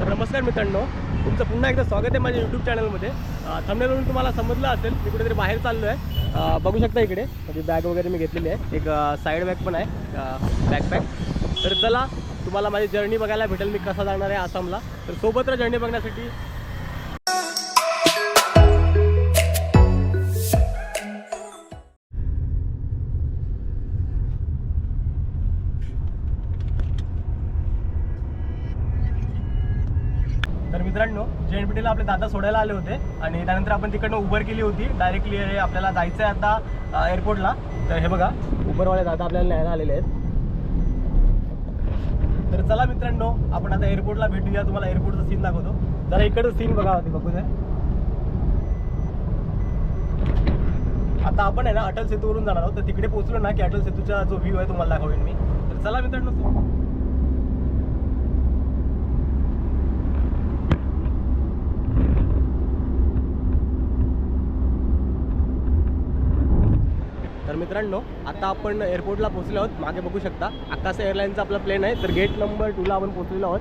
तर नमस्कार मित्रांनो तुमचं पुन्हा एकदा स्वागत आहे माझ्या यूट्यूब चॅनलमध्ये थंबनेलवरून तुम्हाला समजलं असेल मी कुठेतरी बाहेर चाललो आहे बघू शकता इकडे म्हणजे बॅग वगैरे मी घेतलेली आहे. एक साईड बॅग पण आहे बॅकपॅक तर चला तुम्हाला माझी जर्नी बघायला भेटेल मी कसा जाणार आहे आसामला. तर सोबत जर्नी बघण्यासाठी मित्रांनो आपले दादा सोडायला आले होते आणि त्यानंतर आपण तिकडनं उबर केली होती. डायरेक्टली आपल्याला जायचं आहे आता एअरपोर्टला तर हे बघा उबरवाले दादा आपल्याला न्यायला आलेले आहेत. तर चला मित्रांनो आपण आता एअरपोर्टला भेटूया. तुम्हाला एअरपोर्टचा सीन दाखवतो. जरा इकडचं सीन बघा होती बघू दे. आता आपण आहे ना अटल सेतूवरून जाणार आहोत. तर तिकडे पोहोचलो ना की अटल सेतूचा जो व्ह्यू आहे तुम्हाला दाखवेन मी. तर चला मित्रांनो मित्रांनो आता आपण एअरपोर्टला पोहोचलो आहोत. मागे बघू शकता आकाश एअरलाईनचा आपला प्लेन आहे. तर गेट नंबर टूला आपण पोहोचलेलो आहोत.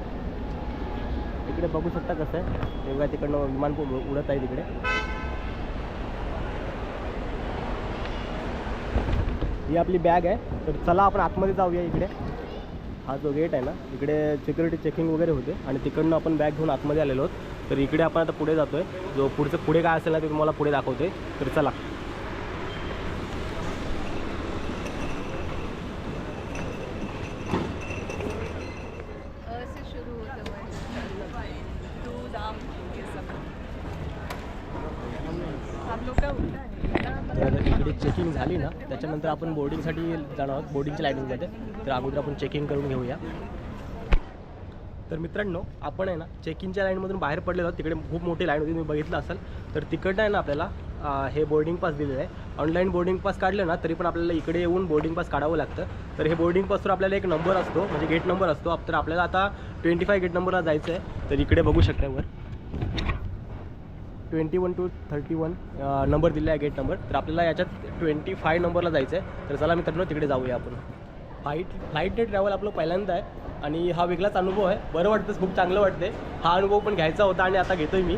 इकडे बघू शकता कसं आहे. तेव्हा तिकडनं विमान उडत आहे तिकडे. ही आपली बॅग आहे. तर चला आपण आतमध्ये जाऊया इकडे. हा जो गेट आहे ना इकडे सिक्युरिटी चेकिंग वगैरे होते. आणि तिकडनं आपण बॅग घेऊन आतमध्ये आलेलो आहोत. तर इकडे आपण आता पुढे जातोय. जो पुढचं पुढे काय असेल ना ते तुम्हाला पुढे दाखवते तर चला. चेकिंग झाली ना त्याच्यानंतर आपण बोर्डिंगसाठी जाणार आहोत बोर्डिंगच्या लायनिंगमध्ये तर अगोदर आपण चेकिंग करून घेऊया. तर मित्रांनो आपण आहे ना चेकिंगच्या लाईनमधून बाहेर पडलेलो आहोत. तिकडे खूप मोठी लाईन होती तुम्ही बघितलं असाल. तर तिकडनं आहे ना आपल्याला हे बोर्डिंग पास दिलेलं आहे. ऑनलाईन बोर्डिंग पास काढलं ना तरी पण आपल्याला इकडे येऊन बोर्डिंग पास काढावं लागतं. तर हे बोर्डिंग पासवर आपल्याला एक नंबर असतो म्हणजे गेट नंबर असतो. तर आपल्याला आता ट्वेंटी फाय गेट नंबरला जायचं आहे. तर इकडे बघू शकता वर. Twenty one two thirty one number दिला आहे गेट नंबर तर आपल्याला याच्यात ट्वेंटी फाय नंबरला जायचं आहे. तर चला मित्रांनो तिकडे जाऊया आपण. फ्लाईट फ्लाईटने ट्रॅव्हल आपलं पहिल्यांदा आहे. आणि हा वेगळाच अनुभव आहे. बरं वाटतं खूप चांगलं वाटते हा अनुभव पण घ्यायचा होता आणि आता घेतोय मी.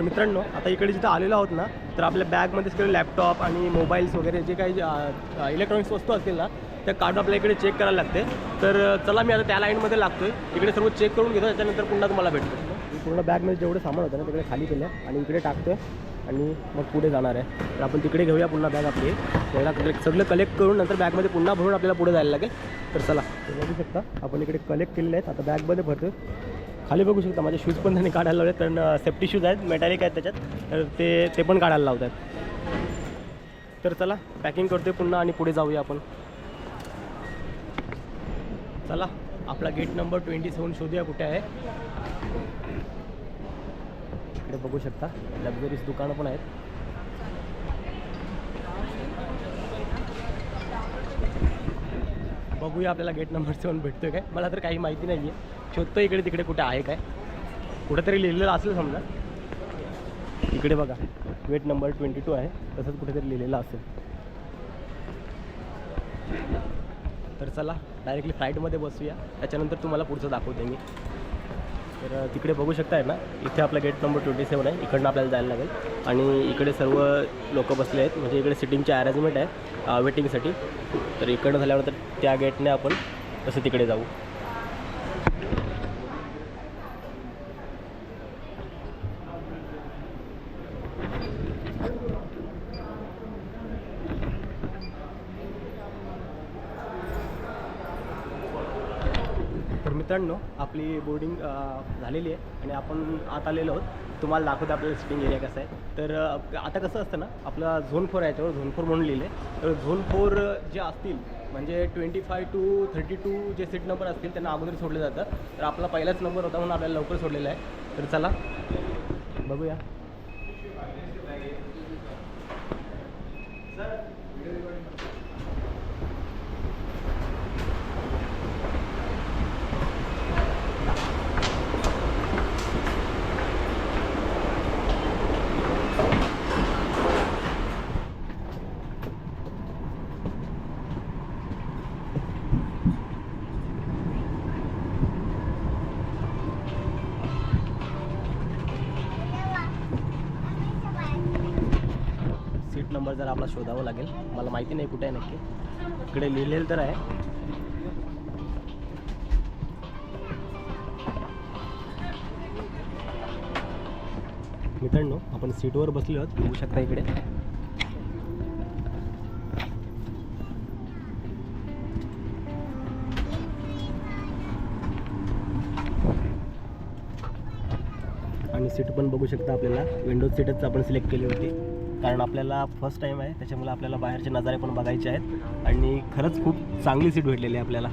तर मित्रांनो आता इकडे जिथं आलेलो आहोत ना तर आपल्या बॅगमध्ये सगळे लॅपटॉप आणि मोबाईल्स वगैरे जे काही इलेक्ट्रॉनिक्स वस्तू असतील ना त्या काढून आपल्या इकडे चेक करायला लागते. तर चला मी आता त्या लाईनमध्ये लागतो आहे इकडे सर्व चेक करून घेतो त्याच्यानंतर पुन्हा तुम्हाला भेटतो. मी पूर्ण बॅगमध्ये जेवढं सामान होतं ना तिकडे खाली केलं आणि इकडे टाकतो आणि मग पुढे जाणार आहे. तर आपण तिकडे घेऊया पुन्हा बॅग आपली. त्याला कलेक्ट सगळं कलेक्ट करून नंतर बॅगमध्ये पुन्हा भरून आपल्याला पुढे जायला लागेल. तर चला. बघू शकता आपण इकडे कलेक्ट केलेले आहेत. आता बॅगमध्ये भरतो खाली बघू शकता माझे शूज पण त्यांनी काढायला लावले कारण सेफ्टी शूज आहेत मेटॅलिक आहेत त्याच्यात तर ते ते पण काढायला लावत आहेत तर चला पॅकिंग करतोय पुन्हा आणि पुढे जाऊया आपण. चला आपला गेट नंबर ट्वेंटी सेवन शोधूया कुठे आहे. इकडे बघू शकता लक्झरीज दुकानं पण आहेत. बघूया आपल्याला गेट नंबर सेवन भेटतोय काय. मला तर काही माहिती नाही आहे शोधतो इकडे तिकडे कुठे आहे काय? कुठेतरी लिहिलेलं असेल समजा. इकडे बघा. वेट नंबर ट्वेंटी टू आहे. तसंच कुठेतरी लिहिलेलं असेल. तर चला डायरेक्टली फ्लाईटमध्ये बसूया. त्याच्यानंतर तुम्हाला पुढचं दाखवते मी. तर तिकडे बघू शकताय ना इथे आपला गेट नंबर ट्वेंटी सेवन आहे. इकडनं आपल्याला जायला लागेल. आणि इकडे सर्व लोक बसले आहेत. म्हणजे इकडे सिटिंगचे अरेंजमेंट आहे वेटिंगसाठी तर इकडनं झाल्यानंतर त्या गेटने आपण तसं तिकडे जाऊ तर मित्रांनो आपली बोर्डिंग झालेली आहे आणि आपण आत आलेलो आहोत. तुम्हाला दाखवतो आपल्याला सिटिंग एरिया कसा आहे. तर आता कसं असतं ना आपला झोन फोर आहे याच्यावर झोन फोर म्हणून लिहिले तर झोन फोर जे असतील म्हणजे twenty five two thirty two जे सीट नंबर असतील त्यांना अगोदर सोडले जातं. तर आपला पहिलाच नंबर होता म्हणून आपल्याला लवकर सोडलेला आहे. तर चला बघूया सीट नंबर जरा आपला शोधावं लागेल. मला माहिती नाही कुठे आहे नक्की. इकडे लिहिलेलं तर आहे. मित्रांनो आपण सीटवर बसलो आहोत. बघू शकता इकडे. आणि सीट पण बघू शकता आपल्याला. विंडोज सीटच आपण सिलेक्ट केली होती. कारण आपल्याला फर्स्ट टाईम आहे त्याच्यामुळे आपल्याला बाहेरचे नजारे पण बघायचे आहेत. आणि खरंच खूप चांगली सीट भेटलेली आहे आपल्याला.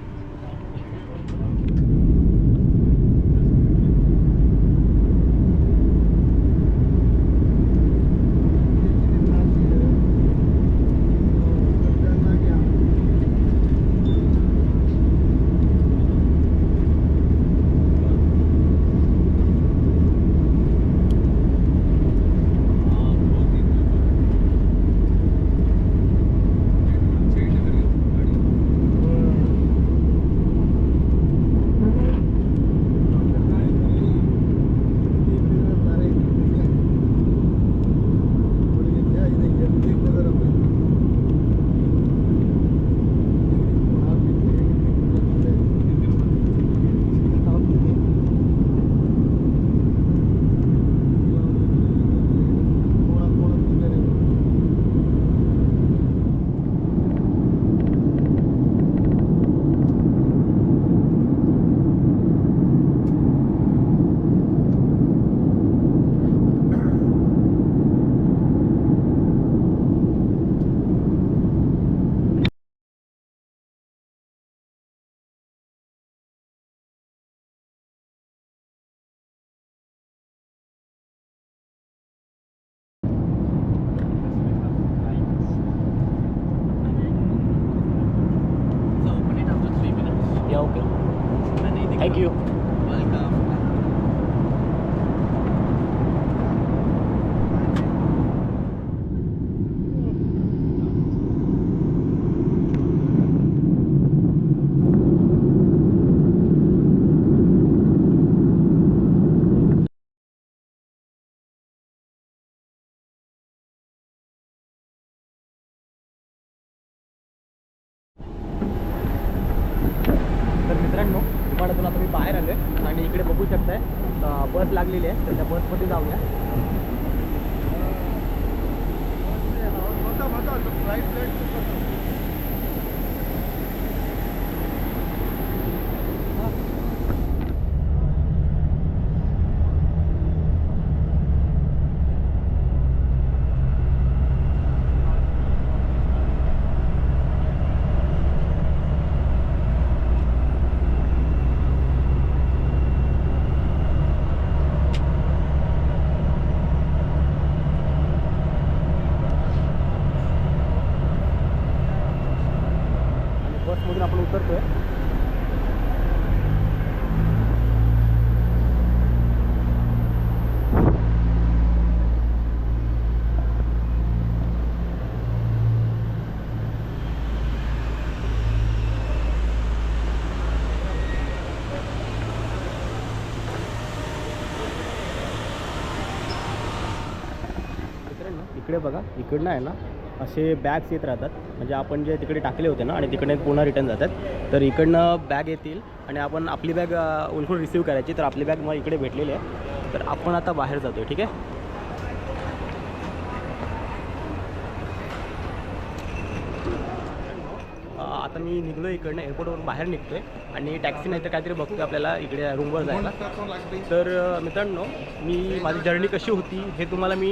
आणि इकडे बघू शकताय बस लागलेली आहे तर त्या बसमध्ये जाऊया आणि मधून आपण उतरतोय. इकडे बघा इकडनं आहे ना असे बॅग्स येत राहतात. म्हणजे आपण जे तिकडे टाकले होते ना आणि तिकडे पुन्हा रिटर्न जातात. तर इकडनं बॅग येतील आणि आपण आपली बॅग उलखून रिसीव करायची. तर आपली बॅग मग इकडे भेटलेली आहे. तर आपण आता बाहेर जातो ठीक आहे? आता मी निघलो इकडनं एअरपोर्टवरून बाहेर निघतोय. आणि टॅक्सी नाही तर काहीतरी बघतोय आपल्याला इकडे रूमवर जायला. तर मित्रांनो मी माझी जर्नी कशी होती हे तुम्हाला मी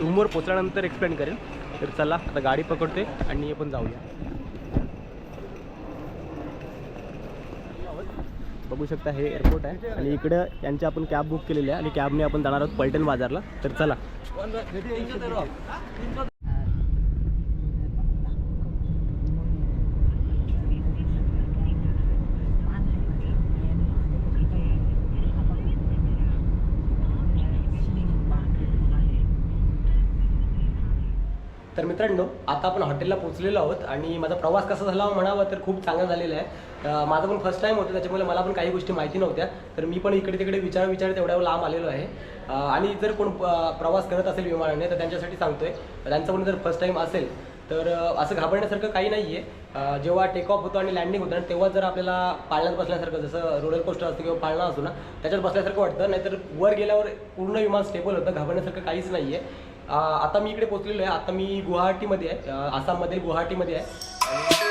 रूमवर पोचल्यानंतर एक्सप्लेन करेन. तर चला आता गाडी पकडते आणि आपण जाऊया. बघू शकता हे एअरपोर्ट आहे. आणि इकडं यांची आपण कॅब बुक केलेली आहे. आणि कॅबने आपण जाणार आहोत पलटण बाजारला. तर चला. तर मित्रांनो आता आपण हॉटेलला पोहोचलेलो आहोत आणि माझा प्रवास कसा झाला हो म्हणावा तर खूप चांगला झालेला आहे. माझा पण फर्स्ट टाईम होतं त्याच्यामुळे मला पण काही गोष्टी माहिती नव्हत्या. तर मी पण इकडे तिकडे विचार विचार तेवढ्या लांब आलेलो आहे. आणि जर कोण प्रवास करत असेल विमानाने तर त्यांच्यासाठी सांगतोय. त्यांचा पण जर फर्स्ट टाईम असेल तर असं घाबरण्यासारखं काही नाही आहे जेव्हा टेक ऑफ होतो आणि लँडिंग होतं तेव्हा जर आपल्याला पाळण्यात बसल्यासारखं जसं रोलर कोस्टर असतं किंवा पाळणा असतो ना त्याच्यात बसल्यासारखं वाटतं. नाहीतर वर गेल्यावर पूर्ण विमान स्टेबल होतं घाबरण्यासारखं काहीच नाही आहे आता मी इकडे पोहोचलेलो आहे. आता मी गुवाहाटीमध्ये आहे. आसाममध्ये आसाममधील गुवाहाटीमध्ये आहे.